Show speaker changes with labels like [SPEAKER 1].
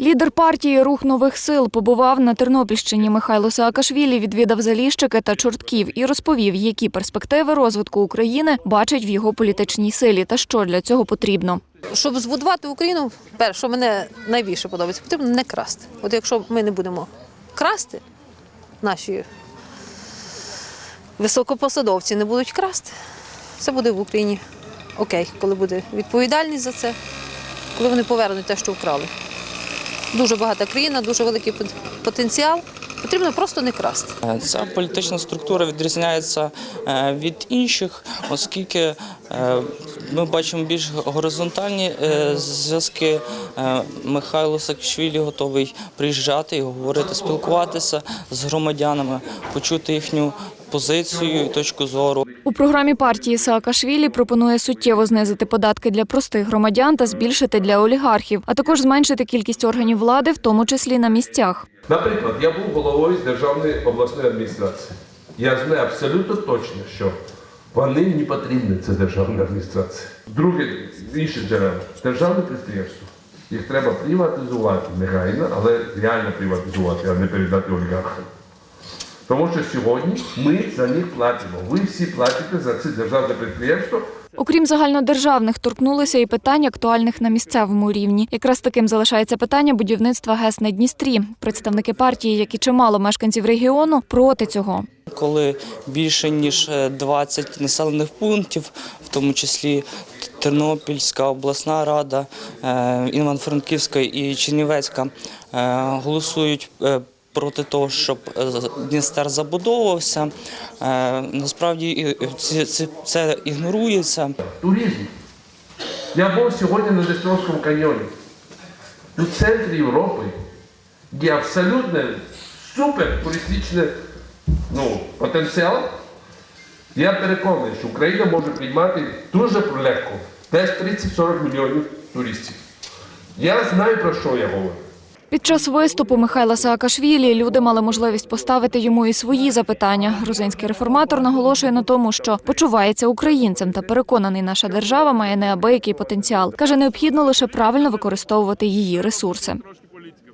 [SPEAKER 1] Лідер партії Рух нових сил побував на Тернопільщині. Михайло Саакашвілі відвідав Заліщики та Чортків і розповів, які перспективи розвитку України бачить в його політичній силі та що для цього потрібно.
[SPEAKER 2] Щоб збудувати Україну, перше, мене найбільше подобається, потрібно не красти. От якщо ми не будемо красти, наші високопосадовці не будуть красти, все буде в Україні окей, коли буде відповідальність за це, коли вони повернуть те, що вкрали. Дуже багата країна, дуже великий потенціал. Потрібно просто не красти.
[SPEAKER 3] Е, Ця політична структура відрізняється е, від інших, оскільки е, ми бачимо більш горизонтальні зв'язки. Михайло Саакашвілі готовий приїжджати і говорити, спілкуватися з громадянами, почути їхню позицію і точку зору.
[SPEAKER 1] У програмі партії Саакашвілі пропонує суттєво знизити податки для простих громадян та збільшити для олігархів, а також зменшити кількість органів влади, в тому числі на місцях.
[SPEAKER 4] Наприклад, я був головою державної обласної адміністрації. Я знаю абсолютно точно, що вони не потрібні, це державна адміністрація. Друге, інше джерело. Державне підприємство. Їх треба приватизувати негайно, але реально приватизувати, а не передати олігархам. Тому що сьогодні ми за них платимо. Ви всі платите за це державне підприємство.
[SPEAKER 1] Окрім загальнодержавних, торкнулися і питань, актуальних на місцевому рівні. Якраз таким залишається питання будівництва ГЕС на Дністрі. Представники партії, як і чимало мешканців регіону, проти цього.
[SPEAKER 3] Коли більше ніж е, 20 населених пунктів, в тому числі Тернопільська обласна рада, е, Івано-Франківська і Чернівецька, е, голосують е, проти того, щоб е, Дністер забудовувався. Е, Насправді це, ігнорується.
[SPEAKER 4] Туризм. Я був сьогодні на Дністровському каньйоні. У центрі Європи, де абсолютно супер туристичний ну, потенціал. Я переконаний, що Україна може приймати дуже легко, десь 30-40 мільйонів туристів. Я знаю, про що я говорю.
[SPEAKER 1] Під час виступу Михайла Саакашвілі люди мали можливість поставити йому і свої запитання. Грузинський реформатор наголошує на тому, що почувається українцем та переконаний, наша держава має неабиякий потенціал. каже, необхідно лише правильно використовувати її ресурси.